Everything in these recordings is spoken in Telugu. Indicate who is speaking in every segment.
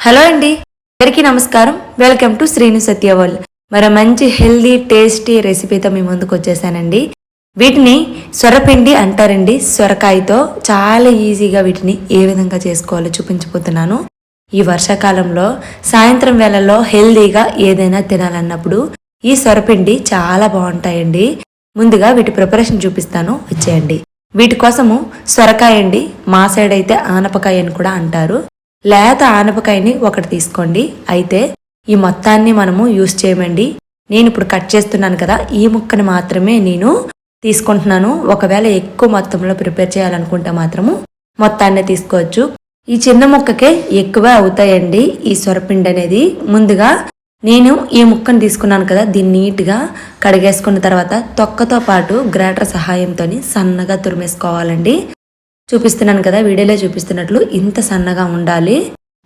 Speaker 1: హలో అండి. అందరికీ నమస్కారం. వెల్కమ్ టు శ్రీను సత్యవాల్ మరో మంచి హెల్దీ టేస్టీ రెసిపీతో మీ ముందుకు వచ్చేసానండి. వీటిని సొరపిండి అంటారండి. సొరకాయతో చాలా ఈజీగా వీటిని ఏ విధంగా చేసుకోవాలో చూపించబోతున్నాను. ఈ వర్షాకాలంలో సాయంత్రం వేళల్లో హెల్దీగా ఏదైనా తినాలన్నప్పుడు ఈ సొరపిండి చాలా బాగుంటాయండి. ముందుగా వీటి ప్రిపరేషన్ చూపిస్తాను. వచ్చేయండి. వీటి కోసము సొరకాయ అండి. మా సైడ్ అయితే ఆనపకాయ అని కూడా అంటారు. లేత ఆనపకాయని ఒకటి తీసుకోండి. అయితే ఈ మొత్తాన్ని మనము యూస్ చేయమండి. నేను ఇప్పుడు కట్ చేస్తున్నాను కదా ఈ ముక్కని మాత్రమే నేను తీసుకుంటున్నాను. ఒకవేళ ఎక్కువ మొత్తంలో ప్రిపేర్ చేయాలనుకుంటే మాత్రము మొత్తాన్ని తీసుకోవచ్చు. ఈ చిన్న ముక్కకే ఎక్కువ అవుతాయండి ఈ సొరపిండి అనేది. ముందుగా నేను ఈ ముక్కను తీసుకున్నాను కదా దీన్ని నీట్గా కడిగేసుకున్న తర్వాత తొక్కతో పాటు గ్రేటర్ సహాయంతో సన్నగా తురిమేసుకోవాలండి. చూపిస్తున్నాను కదా వీడియోలో చూపిస్తున్నట్లు ఇంత సన్నగా ఉండాలి.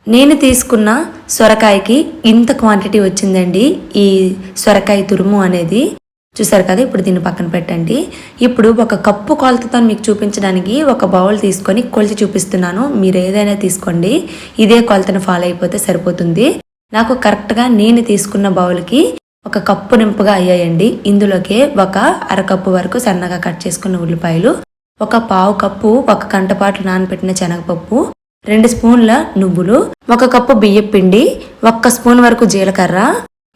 Speaker 1: నేను తీసుకున్న సొరకాయకి ఇంత క్వాంటిటీ వచ్చిందండి ఈ సొరకాయ తురుము అనేది. చూసారు కదా ఇప్పుడు దీన్ని పక్కన పెట్టండి. ఇప్పుడు ఒక కప్పు కొలతతో మీకు చూపించడానికి ఒక బౌల్ తీసుకొని కొలిచి చూపిస్తున్నాను. మీరు ఏదైనా తీసుకోండి. ఇదే కొలతను ఫాలో అయిపోతే సరిపోతుంది. నాకు కరెక్ట్గా నేను తీసుకున్న బౌల్కి ఒక కప్పు నింపుగా అయ్యాయండి. ఇందులోకే ఒక అరకప్పు వరకు సన్నగా కట్ చేసుకున్న ఉల్లిపాయలు. ఒక పావు కప్పు ఒక కంటపాటు నానబెట్టిన శనగపప్పు రెండు స్పూన్ల నువ్వులు ఒక కప్పు బియ్యం పిండి ఒక్క స్పూన్ వరకు జీలకర్ర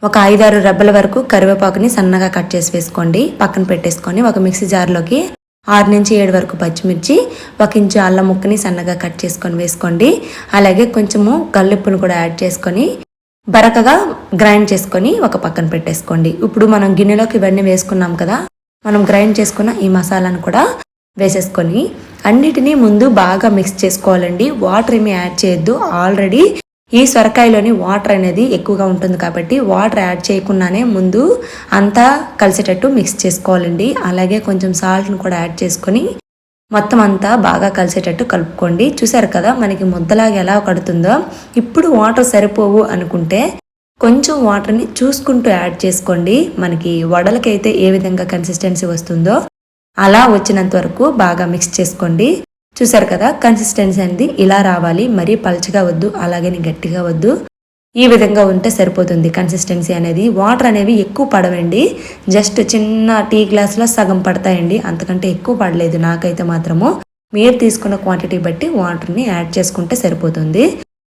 Speaker 1: ఒక ఐదారు రెబ్బల వరకు కరివేపాకుని సన్నగా కట్ చేసి వేసుకోండి. పక్కన పెట్టేసుకొని ఒక మిక్సీ జార్లోకి ఆరు నుంచి ఏడు వరకు పచ్చిమిర్చి ఒక ఇంచు అల్లం ముక్కని సన్నగా కట్ చేసుకొని వేసుకోండి. అలాగే కొంచెము గల్లుప్పును కూడా యాడ్ చేసుకొని బరకగా గ్రైండ్ చేసుకొని ఒక పక్కన పెట్టేసుకోండి. ఇప్పుడు మనం గిన్నెలోకి ఇవన్నీ వేసుకున్నాం కదా మనం గ్రైండ్ చేసుకున్న ఈ మసాలాను కూడా వేసేసుకొని అన్నిటినీ ముందు బాగా మిక్స్ చేసుకోవాలండి. వాటర్ ఏమీ యాడ్ చేయొద్దు. ఆల్రెడీ ఈ సొరకాయలోని వాటర్ అనేది ఎక్కువగా ఉంటుంది కాబట్టి వాటర్ యాడ్ చేయకుండానే ముందు అంతా కలిసేటట్టు మిక్స్ చేసుకోవాలండి. అలాగే కొంచెం సాల్ట్ని కూడా యాడ్ చేసుకొని మొత్తం అంతా బాగా కలిసేటట్టు కలుపుకోండి. చూసారు కదా మనకి ముద్దలాగా ఎలా కడుతుందో? ఇప్పుడు వాటర్ సరిపోవు అనుకుంటే కొంచెం వాటర్ని చూసుకుంటూ యాడ్ చేసుకోండి. మనకి వడలకైతే ఏ విధంగా కన్సిస్టెన్సీ వస్తుందో అలా వచ్చినంత వరకు బాగా మిక్స్ చేసుకోండి. చూసారు కదా కన్సిస్టెన్సీ అనేది ఇలా రావాలి. మరీ పల్చగా వద్దు అలాగే గట్టిగా వద్దు. ఈ విధంగా ఉంటే సరిపోతుంది కన్సిస్టెన్సీ అనేది. వాటర్ అనేవి ఎక్కువ పడవండి. జస్ట్ చిన్న టీ గ్లాస్లో సగం పడతాయండి. అంతకంటే ఎక్కువ పడలేదు నాకైతే మాత్రము. మీరు తీసుకున్న క్వాంటిటీ బట్టి వాటర్ని యాడ్ చేసుకుంటే సరిపోతుంది.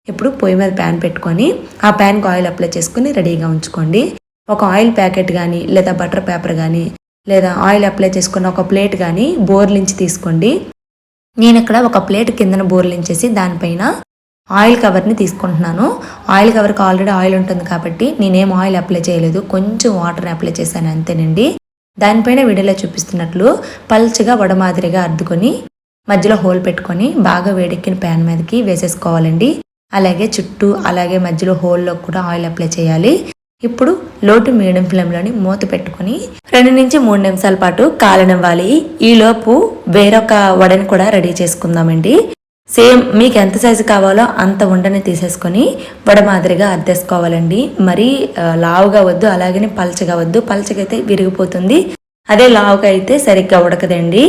Speaker 1: ఇప్పుడు పొయ్యి మీద ప్యాన్ పెట్టుకొని ఆ ప్యాన్కి ఆయిల్ అప్లై చేసుకుని రెడీగా ఉంచుకోండి. ఒక ఆయిల్ ప్యాకెట్ కానీ లేదా బటర్ పేపర్ కానీ లేదా ఆయిల్ అప్లై చేసుకున్న ఒక ప్లేట్ కానీ బోర్లించి తీసుకోండి. నేను ఇక్కడ ఒక ప్లేట్ కిందన బోర్లించేసి దానిపైన ఆయిల్ కవర్ని తీసుకుంటున్నాను. ఆయిల్ కవర్కి ఆల్రెడీ ఆయిల్ ఉంటుంది కాబట్టి నేనేం ఆయిల్ అప్లై చేయలేదు. కొంచెం వాటర్ని అప్లై చేశాను అంతేనండి. దానిపైన వీడియోలో చూపిస్తున్నట్లు పల్చగా వడమాదిరిగా అద్దుకొని మధ్యలో హోల్ పెట్టుకొని బాగా వేడెక్కిన ప్యాన్ మీదకి వేసేసుకోవాలండి. అలాగే చుట్టూ అలాగే మధ్యలో హోల్లో కూడా ఆయిల్ అప్లై చేయాలి. ఇప్పుడు లోటు మీడియం ఫ్లేమ్లోని మూత పెట్టుకొని రెండు నుంచి మూడు నిమిషాల పాటు కాలనివ్వాలి. ఈలోపు వేరొక వడని కూడా రెడీ చేసుకుందామండి. సేమ్ మీకు ఎంత సైజు కావాలో అంత ఉండని తీసేసుకొని వడ మాదిరిగా అద్దేసుకోవాలండి. మరీ లావుగా వద్దు అలాగని పలచగా వద్దు. పలచగైతే విరిగిపోతుంది. అదే లావుగా అయితే సరిగ్గా ఉడకదండి.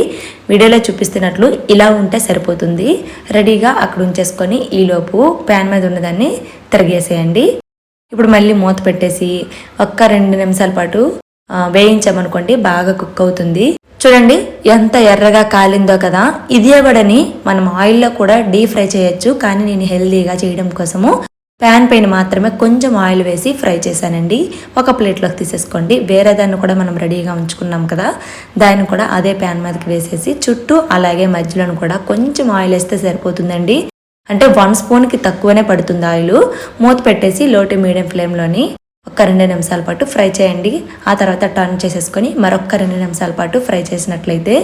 Speaker 1: వీడియోలో చూపిస్తున్నట్లు ఇలా ఉంటే సరిపోతుంది. రెడీగా అక్కడ ఉంచేసుకొని ఈలోపు ప్యాన్ మీద ఉన్నదాన్ని తిరిగేసేయండి. ఇప్పుడు మళ్ళీ మూత పెట్టేసి ఒక్క రెండు నిమిషాల పాటు వేయించామనుకోండి బాగా కుక్ అవుతుంది. చూడండి ఎంత ఎర్రగా కాలిందో కదా. ఇదే వడని మనం ఆయిల్లో కూడా డీప్ ఫ్రై చేయొచ్చు కానీ నేను హెల్దీగా చేయడం కోసము ప్యాన్ పైన మాత్రమే కొంచెం ఆయిల్ వేసి ఫ్రై చేశానండి. ఒక ప్లేట్లోకి తీసేసుకోండి. వేరే దాన్ని కూడా మనం రెడీగా ఉంచుకున్నాం కదా దాన్ని కూడా అదే ప్యాన్ మీదకి వేసేసి చుట్టూ అలాగే మధ్యలోను కూడా కొంచెం ఆయిల్ వేస్తే సరిపోతుందండి. అంటే వన్ స్పూన్కి తక్కువనే పడుతుంది ఆయిల్ మూత పెట్టేసి లోటు మీడియం ఫ్లేమ్లోని ఒక రెండు నిమిషాల పాటు ఫ్రై చేయండి. ఆ తర్వాత టర్న్ చేసేసుకొని మరొక రెండు నిమిషాల పాటు ఫ్రై చేసినట్లయితే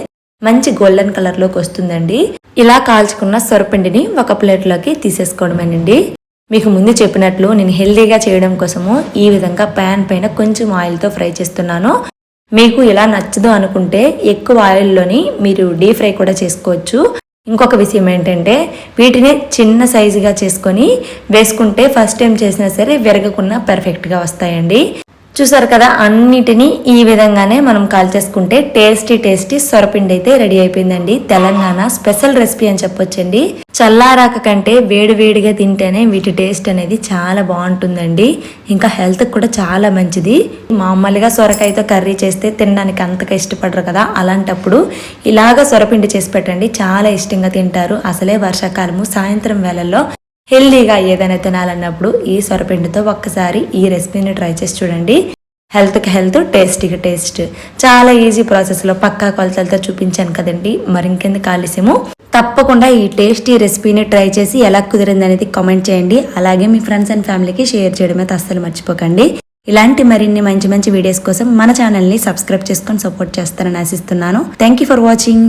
Speaker 1: మంచి గోల్డెన్ కలర్లోకి వస్తుందండి. ఇలా కాల్చుకున్న సొరపిండిని ఒక ప్లేట్లోకి తీసేసుకోవడమేనండి. మీకు ముందు చెప్పినట్లు నేను హెల్దీగా చేయడం కోసము ఈ విధంగా ప్యాన్ పైన కొంచెం ఆయిల్తో ఫ్రై చేస్తున్నాను. మీకు ఇలా నచ్చదు అనుకుంటే ఎక్కువ ఆయిల్లోని మీరు డీప్ ఫ్రై కూడా చేసుకోవచ్చు. ఇంకొక విషయం ఏంటంటే వీటిని చిన్న సైజుగా చేసుకొని వేసుకుంటే ఫస్ట్ టైం చేసినా సరే విరగకుండా పర్ఫెక్ట్గా వస్తాయండి. చూసారు కదా అన్నిటినీ ఈ విధంగానే మనం కాల్చేసుకుంటే టేస్టీ టేస్టీ సొరపిండి అయితే రెడీ అయిపోయిందండి. తెలంగాణ స్పెషల్ రెసిపీ అని చెప్పొచ్చండి. చల్లారాక కంటే వేడి వేడిగా తింటేనే వీటి టేస్ట్ అనేది చాలా బాగుంటుందండి. ఇంకా హెల్త్ కూడా చాలా మంచిది. మామూలుగా సొరకాయతో కర్రీ చేస్తే తినడానికి అంతగా ఇష్టపడరు కదా అలాంటప్పుడు ఇలాగ సొరపిండి చేసి పెట్టండి. చాలా ఇష్టంగా తింటారు. అసలే వర్షాకాలము సాయంత్రం వేళల్లో హెల్దీగా ఏదైనా తినాలన్నప్పుడు ఈ సొరపిండితో ఒక్కసారి ఈ రెసిపీని ట్రై చేసి చూడండి. హెల్త్కి హెల్త్ టేస్టీకి టేస్ట్. చాలా ఈజీ ప్రాసెస్లో పక్కా కొలతలతో చూపించాను కదండి. మరింకెందుకు ఆలస్యము? తప్పకుండా ఈ టేస్టీ రెసిపీని ట్రై చేసి ఎలా కుదిరింది అనేది కామెంట్ చేయండి. అలాగే మీ ఫ్రెండ్స్ అండ్ ఫ్యామిలీకి షేర్ చేయడం అయితే అస్సలు మర్చిపోకండి. ఇలాంటి మరిన్ని మంచి మంచి వీడియోస్ కోసం మన ఛానల్ని సబ్స్క్రైబ్ చేసుకొని సపోర్ట్ చేస్తారని ఆశిస్తున్నాను. Thank you for watching.